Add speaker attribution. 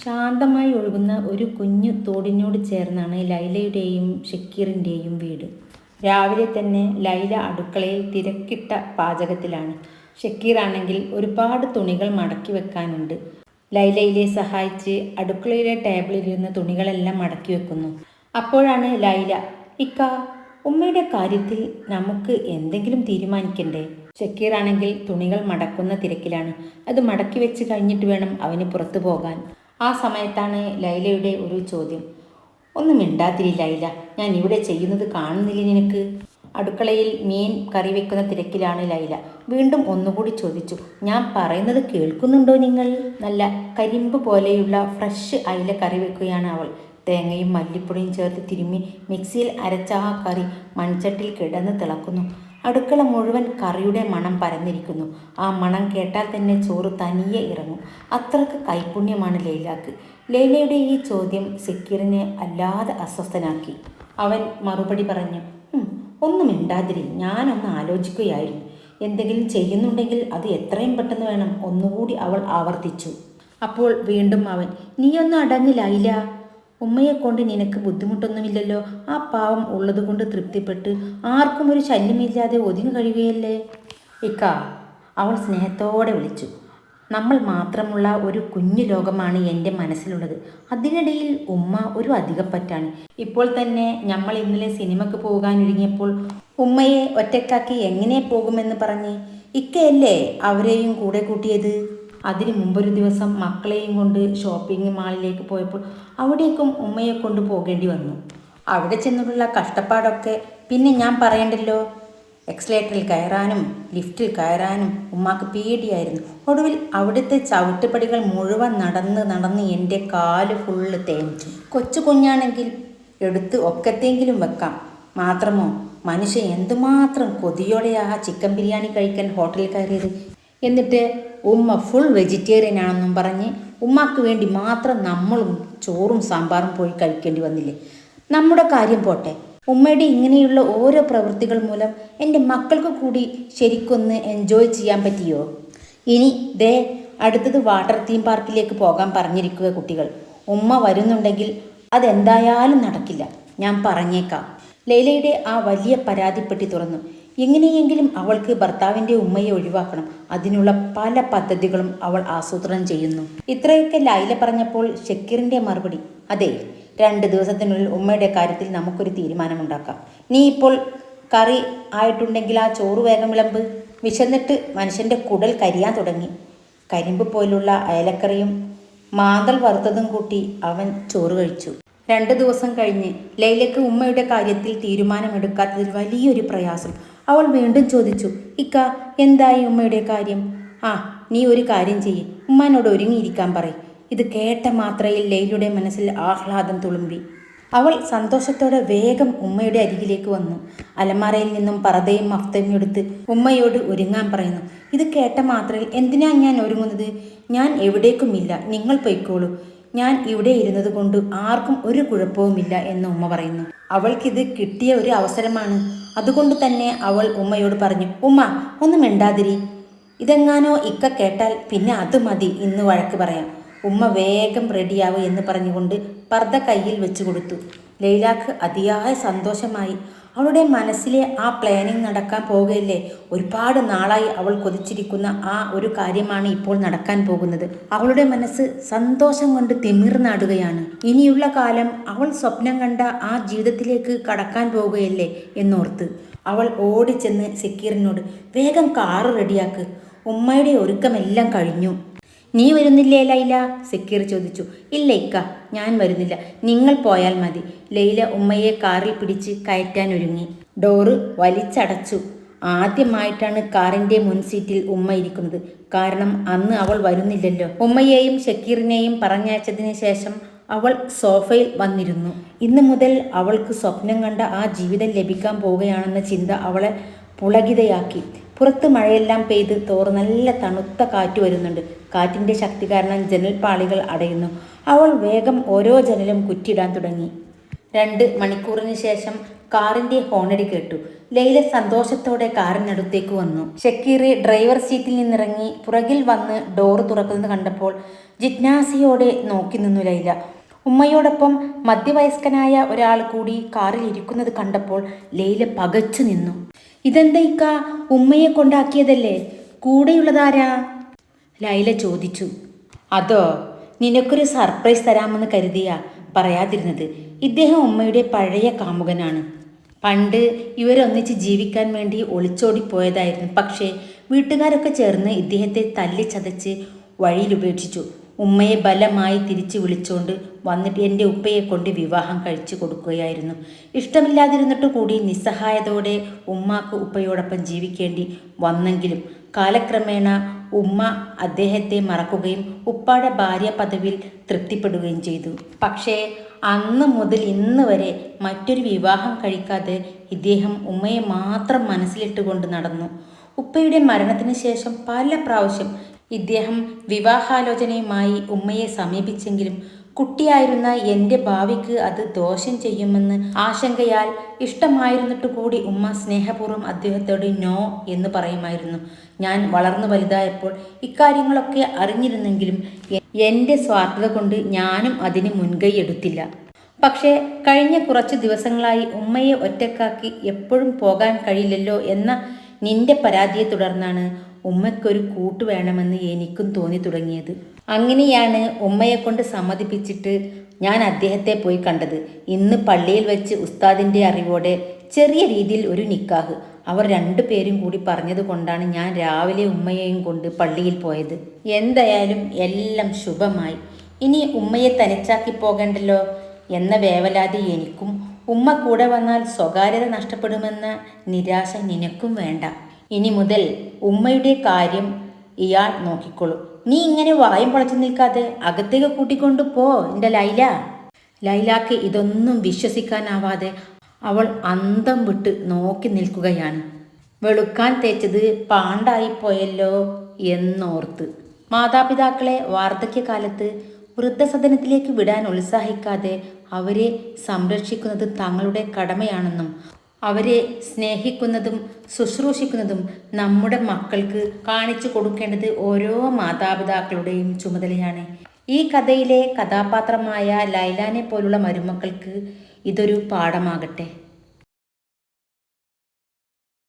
Speaker 1: ശാന്തമായി ഒഴുകുന്ന ഒരു കുഞ്ഞു തോടിനോട് ചേർന്നാണ് ലൈലയുടെയും ഷക്കീറിന്റെയും വീട്. രാവിലെ തന്നെ ലൈല അടുക്കളയിൽ തിരക്കിട്ട പാചകത്തിലാണ്. ഷക്കീറാണെങ്കിൽ ഒരുപാട് തുണികൾ മടക്കി വെക്കാനുണ്ട്. ലൈലയിലെ സഹായിച്ച് അടുക്കളയിലെ ടേബിളിലിരുന്ന തുണികളെല്ലാം മടക്കി വെക്കുന്നു. അപ്പോഴാണ് ലൈല ഇക്ക ഉമ്മയുടെ കാര്യത്തിൽ നമുക്ക് എന്തെങ്കിലും തീരുമാനിക്കണ്ടേ? ഷക്കീറാണെങ്കിൽ തുണികൾ മടക്കുന്ന തിരക്കിലാണ്. അത് മടക്കി വെച്ച് കഴിഞ്ഞിട്ട് വേണം അവന് പുറത്തു പോകാൻ. ആ സമയത്താണ് ലൈലയുടെ ഒരു ചോദ്യം. ഒന്നും മിണ്ടാതിരി ലൈല ഞാൻ ഇവിടെ ചെയ്യുന്നത് കാണുന്നില്ല നിനക്ക്? അടുക്കളയിൽ മീൻ കറി വെക്കുന്ന തിരക്കിലാണ് ലൈല. വീണ്ടും ഒന്നുകൂടി ചോദിച്ചു ഞാൻ പറയുന്നത് കേൾക്കുന്നുണ്ടോ നിങ്ങൾ? നല്ല കരിമ്പ് പോലെയുള്ള ഫ്രഷ് അയില കറി വെക്കുകയാണ് അവൾ. തേങ്ങയും മല്ലിപ്പൊടിയും ചേർത്ത് തിരുമ്മി മിക്സിയിൽ അരച്ച ആ കറി മൺചട്ടിൽ കിടന്ന് തിളക്കുന്നു. അടുക്കള മുഴുവൻ കറിയുടെ മണം പരന്നിരിക്കുന്നു. ആ മണം കേട്ടാൽ തന്നെ ചോറ് തനിയെ ഇറങ്ങും. അത്രയ്ക്ക് കൈപുണ്യമാണ് ലൈലാക്ക്. ലൈലയുടെ ഈ ചോദ്യം സക്കീറിനെ അല്ലാതെ അസ്വസ്ഥനാക്കി. അവൻ മറുപടി പറഞ്ഞു "ഉം, ഒന്നും മിണ്ടാതിരി ഞാനൊന്ന് ആലോചിക്കുകയായിരുന്നു. എന്തെങ്കിലും ചെയ്യുന്നുണ്ടെങ്കിൽ അത് എത്രയും പെട്ടെന്ന് വേണം. ഒന്നുകൂടി അവൾ ആവർത്തിച്ചു. അപ്പോൾ വീണ്ടും അവൻ നീയൊന്നും അടങ്ങിലായില്ല ഉമ്മയെ കൊണ്ട് നിനക്ക് ബുദ്ധിമുട്ടൊന്നുമില്ലല്ലോ. ആ പാവം ഉള്ളതുകൊണ്ട് തൃപ്തിപ്പെട്ട് ആർക്കും ഒരു ശല്യമില്ലാതെ ഒതുങ്ങി കഴിയുകയല്ലേ? ഇക്ക അവൾ സ്നേഹത്തോടെ വിളിച്ചു. നമ്മൾ മാത്രമുള്ള ഒരു കുഞ്ഞു ലോകമാണ് എന്റെ മനസ്സിലുള്ളത്. അതിനിടയിൽ ഉമ്മ ഒരു അധികപ്പറ്റാണ്. ഇപ്പോൾ തന്നെ നമ്മൾ ഇന്നലെ സിനിമക്ക് പോകാനൊരുങ്ങിയപ്പോൾ ഉമ്മയെ ഒറ്റക്കാക്കി എങ്ങനെ പോകുമെന്ന് പറഞ്ഞ് ഇക്കയല്ലേ അവരെയും കൂടെ കൂട്ടിയത്? അതിന് മുമ്പൊരു ദിവസം മക്കളെയും കൊണ്ട് ഷോപ്പിംഗ് മാളിലേക്ക് പോയപ്പോൾ അവിടേക്കും ഉമ്മയെ കൊണ്ട് പോകേണ്ടി വന്നു. അവിടെ ചെന്നിട്ടുള്ള കഷ്ടപ്പാടൊക്കെ. പിന്നെ ഞാൻ പറയണ്ടല്ലോ എക്സലേറ്ററിൽ കയറാനും ലിഫ്റ്റിൽ കയറാനും ഉമ്മാക്ക് പേടിയായിരുന്നു. ഒടുവിൽ അവിടുത്തെ ചവിട്ടുപടികൾ മുഴുവൻ നടന്ന് നടന്ന് എന്റെ കാൽ ഫുള്ള് തേഞ്ഞു. കൊച്ചു കുഞ്ഞാണെങ്കിൽ എടുത്ത് ഒക്കത്തെങ്കിലും വെക്കാം. മാത്രമോ മനുഷ്യൻ എന്തുമാത്രം കൊതിയോടെയാ ചിക്കൻ ബിരിയാണി കഴിക്കാൻ ഹോട്ടലിൽ കയറിയത്? എന്നിട്ട് ഉമ്മ ഫുൾ വെജിറ്റേറിയൻ ആണെന്നും പറഞ്ഞ് ഉമ്മാക്ക് വേണ്ടി മാത്രം നമ്മളും ചോറും സാമ്പാറും പോയി കഴിക്കേണ്ടി വന്നില്ലേ? നമ്മുടെ കാര്യം പോട്ടെ. ഉമ്മയുടെ ഇങ്ങനെയുള്ള ഓരോ പ്രവൃത്തികൾ മൂലം എന്റെ മക്കൾക്ക് കൂടി ശരിക്കൊന്ന് എൻജോയ് ചെയ്യാൻ പറ്റിയോ? ഇനി ദേ അടുത്തത് വാട്ടർ തീം പാർക്കിലേക്ക് പോകാൻ പറഞ്ഞിരിക്കുക കുട്ടികൾ. ഉമ്മ വരുന്നുണ്ടെങ്കിൽ അതെന്തായാലും നടക്കില്ല. ഞാൻ പറഞ്ഞേക്കാം. ലൈലയുടെ ആ വലിയ പരാതിപ്പെട്ടി തുറന്നു. എങ്ങനെയെങ്കിലും അവൾക്ക് ഭർത്താവിന്റെ ഉമ്മയെ ഒഴിവാക്കണം. അതിനുള്ള പല പദ്ധതികളും അവൾ ആസൂത്രണം ചെയ്യുന്നു. ഇത്രയൊക്കെ ലൈല പറഞ്ഞപ്പോൾ ഷക്കീറിന്റെ മറുപടി അതെ രണ്ട് ദിവസത്തിനുള്ളിൽ ഉമ്മയുടെ കാര്യത്തിൽ നമുക്കൊരു തീരുമാനമുണ്ടാക്കാം. നീ ഇപ്പോൾ കറി ആയിട്ടുണ്ടെങ്കിൽ ആ ചോറ് വേഗം വിളമ്പ്. വിശന്നിട്ട് മനുഷ്യന്റെ കുടൽ കരിയാൻ തുടങ്ങി. കരിമ്പ് പോലുള്ള അയലക്കറിയും മാന്തൽ വറുത്തതും കൂട്ടി അവൻ ചോറ് കഴിച്ചു. രണ്ട് ദിവസം കഴിഞ്ഞ് ലൈലയ്ക്ക് ഉമ്മയുടെ കാര്യത്തിൽ തീരുമാനമെടുക്കാത്തതിൽ വലിയൊരു പ്രയാസം. അവൾ വീണ്ടും ചോദിച്ചു ഇക്ക എന്തായി ഉമ്മയുടെ കാര്യം? ആ നീ ഒരു കാര്യം ചെയ്യ് ഉമ്മാനോട് ഒരുങ്ങിയിരിക്കാൻ പറയും. ഇത് കേട്ട മാത്രയിൽ ലൈലയുടെ മനസ്സിൽ ആഹ്ലാദം തുളുമ്പി. അവൾ സന്തോഷത്തോടെ വേഗം ഉമ്മയുടെ അരികിലേക്ക് വന്നു. അലമാരയിൽ നിന്നും പറതയും മഫ്തയും എടുത്ത് ഉമ്മയോട് ഒരുങ്ങാൻ പറയുന്നു. ഇത് കേട്ട മാത്രയിൽ എന്തിനാ ഞാൻ ഒരുങ്ങുന്നത്? ഞാൻ എവിടേക്കുമില്ല നിങ്ങൾ പൊയ്ക്കോളൂ. ഞാൻ ഇവിടെ ഇരുന്നത് കൊണ്ട് ആർക്കും ഒരു കുഴപ്പവുമില്ല എന്ന് ഉമ്മ പറയുന്നു. അവൾക്കിത് കിട്ടിയ ഒരു അവസരമാണ്. അതുകൊണ്ട് തന്നെ അവൾ ഉമ്മയോട് പറഞ്ഞു ഉമ്മ ഒന്നും മിണ്ടാതിരി. ഇതെങ്ങാനോ ഇക്ക കേട്ടാൽ പിന്നെ അത് മതി ഇന്ന് വഴക്ക് പറയാം. ഉമ്മ വേഗം റെഡിയാവൂ എന്ന് പറഞ്ഞുകൊണ്ട് പർദ്ദ കയ്യിൽ വെച്ചു കൊടുത്തു. ലൈലാക്ക് അതിയായ സന്തോഷമായി അവളുടെ മനസ്സിലെ ആ പ്ലാനിങ് നടക്കാൻ പോകുകയല്ലേ ഒരുപാട് നാളായി അവൾ കൊതിച്ചിരിക്കുന്ന ആ ഒരു കാര്യമാണ് ഇപ്പോൾ നടക്കാൻ പോകുന്നത്. അവളുടെ മനസ്സ് സന്തോഷം കൊണ്ട് തിമിർന്നാടുകയാണ്. ഇനിയുള്ള കാലം അവൾ സ്വപ്നം കണ്ട ആ ജീവിതത്തിലേക്ക് കടക്കാൻ പോകുകയല്ലേ എന്നോർത്ത്. അവൾ ഓടിച്ചെന്ന് സക്കീറിനോട് വേഗം കാറ് റെഡിയാക്ക് ഉമ്മയുടെ ഒരുക്കമെല്ലാം കഴിഞ്ഞു. നീ വരുന്നില്ലേ ലൈല? സക്കീർ ചോദിച്ചു. ഇല്ല ഇക്ക ഞാൻ വരുന്നില്ല. നിങ്ങൾ പോയാൽ മതി. ലൈല ഉമ്മയെ കാറിൽ പിടിച്ച് കയറ്റാൻ ഒരുങ്ങി. ഡോറ് വലിച്ചടച്ചു. ആദ്യമായിട്ടാണ് കാറിന്റെ മുൻസീറ്റിൽ ഉമ്മ ഇരിക്കുന്നത്. കാരണം അന്ന് അവൾ വരുന്നില്ലല്ലോ. ഉമ്മയെയും ഷക്കീറിനെയും പറഞ്ഞയച്ചതിന് ശേഷം അവൾ സോഫയിൽ വന്നിരുന്നു. ഇന്ന് മുതൽ അവൾക്ക് സ്വപ്നം കണ്ട ആ ജീവിതം ലഭിക്കാൻ പോവുകയാണെന്ന ചിന്ത അവളെ പുളകിതയാക്കി. പുറത്ത് മഴയെല്ലാം പെയ്ത് തോറ് നല്ല തണുത്ത കാറ്റ് വരുന്നുണ്ട്. കാറ്റിന്റെ ശക്തി കാരണം ജനൽപ്പാളികൾ അടയുന്നു. അവൾ വേഗം ഓരോ ജനലും കുറ്റിയിടാൻ തുടങ്ങി. രണ്ട് മണിക്കൂറിന് ശേഷം കാറിന്റെ ഹോണടി കേട്ടു. ലൈല സന്തോഷത്തോടെ കാറിനടുത്തേക്ക് വന്നു. ഷക്കീർ ഡ്രൈവർ സീറ്റിൽ നിന്നിറങ്ങി പുറകിൽ വന്ന് ഡോർ തുറക്കുന്നത് കണ്ടപ്പോൾ ജിജ്ഞാസയോടെ നോക്കി നിന്നു ലൈല. ഉമ്മയോടൊപ്പം മധ്യവയസ്കനായ ഒരാൾ കൂടി കാറിൽ ഇരിക്കുന്നത് കണ്ടപ്പോൾ ലൈല പകച്ചു നിന്നു. ഇതെന്തൈക്ക ഉമ്മയെ കൊണ്ടാക്കിയതല്ലേ? കൂടെയുള്ളതാരാ? ലൈല ചോദിച്ചു. അതോ നിനക്കൊരു സർപ്രൈസ് തരാമെന്ന് കരുതിയ പറയാതിരുന്നത്? ഇദ്ദേഹം ഉമ്മയുടെ പഴയ കാമുകനാണ്. പണ്ട് ഇവരൊന്നിച്ച് ജീവിക്കാൻ വേണ്ടി ഒളിച്ചോടിപ്പോയതായിരുന്നു. പക്ഷേ വീട്ടുകാരൊക്കെ ചേർന്ന് ഇദ്ദേഹത്തെ തല്ലിച്ചതച്ച് വഴിയിൽ ഉപേക്ഷിച്ചു. ഉമ്മയെ ബലമായി തിരിച്ചു വിളിച്ചുകൊണ്ട് വന്നിട്ട് എന്റെ ഉപ്പയെ കൊണ്ട് വിവാഹം കഴിച്ചു കൊടുക്കുകയായിരുന്നു. ഇഷ്ടമില്ലാതിരുന്നിട്ട് കൂടി നിസ്സഹായതോടെ ഉമ്മാക്ക് ഉപ്പയോടൊപ്പം ജീവിക്കേണ്ടി വന്നെങ്കിലും കാലക്രമേണ ഉമ്മ അദ്ദേഹത്തെ മറക്കുകയും ഉപ്പാടെ ഭാര്യ പദവിയിൽ തൃപ്തിപ്പെടുകയും ചെയ്തു. പക്ഷേ അന്ന് മുതൽ ഇന്ന് വരെ മറ്റൊരു വിവാഹം കഴിക്കാതെ ഇദ്ദേഹം ഉമ്മയെ മാത്രം മനസ്സിലിട്ടുകൊണ്ട് നടന്നു. ഉപ്പയുടെ മരണത്തിന് ശേഷം പല പ്രാവശ്യം ഇദ്ദേഹം വിവാഹാലോചനയുമായി ഉമ്മയെ സമീപിച്ചെങ്കിലും കുട്ടിയായിരുന്ന എന്റെ ഭാവിക്ക് അത് ദോഷം ചെയ്യുമെന്ന് ആശങ്കയാൽ ഇഷ്ടമായിരുന്നിട്ട് കൂടി ഉമ്മ സ്നേഹപൂർവം അദ്ദേഹത്തോട് നോ എന്ന് പറയുമായിരുന്നു. ഞാൻ വളർന്നു വലുതായപ്പോൾ ഇക്കാര്യങ്ങളൊക്കെ അറിഞ്ഞിരുന്നെങ്കിലും എന്റെ സ്വാർത്ഥത കൊണ്ട് ഞാനും അതിന് മുൻകൈ എടുത്തില്ല. പക്ഷേ കഴിഞ്ഞ കുറച്ച് ദിവസങ്ങളായി ഉമ്മയെ ഒറ്റക്കാക്കി എപ്പോഴും പോകാൻ കഴിയില്ലല്ലോ എന്ന നിന്റെ പരാതിയെ തുടർന്നാണ് ഉമ്മയ്ക്കൊരു കൂട്ട് വേണമെന്ന് എനിക്കും തോന്നി തുടങ്ങിയത്. അങ്ങനെയാണ് ഉമ്മയെ കൊണ്ട് സമ്മതിപ്പിച്ചിട്ട് ഞാൻ അദ്ദേഹത്തെ പോയി കണ്ടത്. ഇന്ന് പള്ളിയിൽ വെച്ച് ഉസ്താദിന്റെ അറിവോടെ ചെറിയ രീതിയിൽ ഒരു നിക്കാഹ്. അവർ രണ്ടു പേരും കൂടി പറഞ്ഞത് കൊണ്ടാണ് ഞാൻ രാവിലെ ഉമ്മയെയും കൊണ്ട് പള്ളിയിൽ പോയത്. എന്തായാലും എല്ലാം ശുഭമായി. ഇനി ഉമ്മയെ തനിച്ചാക്കി പോകണ്ടല്ലോ എന്ന വേവലാതി എനിക്കും. ഉമ്മ കൂടെ വന്നാൽ സ്വകാര്യത നഷ്ടപ്പെടുമെന്ന നിരാശ നിനക്കും വേണ്ട. ഇനി മുതൽ ഉമ്മയുടെ കാര്യം ഇയാൾ നോക്കിക്കോളൂ. നീ ഇങ്ങനെ വായും പൊളച്ചു നിൽക്കാതെ അകത്തേക്ക് കൂട്ടിക്കൊണ്ടു പോ എന്റെ ലൈല. ലൈലാക്ക് ഇതൊന്നും വിശ്വസിക്കാനാവാതെ അവൾ അന്തം വിട്ട് നോക്കി നിൽക്കുകയാണ്. വെളുക്കാൻ തേച്ചത് പാണ്ടായിപ്പോയല്ലോ എന്നോർത്ത്. മാതാപിതാക്കളെ വാർദ്ധക്യകാലത്ത് വൃദ്ധസദനത്തിലേക്ക് വിടാൻ ഉത്സാഹിക്കാതെ അവരെ സംരക്ഷിക്കുന്നത് തങ്ങളുടെ കടമയാണെന്നും അവരെ സ്നേഹിക്കുന്നതും ശുശ്രൂഷിക്കുന്നതും നമ്മുടെ മക്കൾക്ക് കാണിച്ചു കൊടുക്കേണ്ടത് ഓരോ മാതാപിതാക്കളുടെയും ചുമതലയാണ്. ഈ കഥയിലെ കഥാപാത്രമായ ലൈലാനെ പോലുള്ള മരുമക്കൾക്ക് ഇതൊരു പാഠമാകട്ടെ.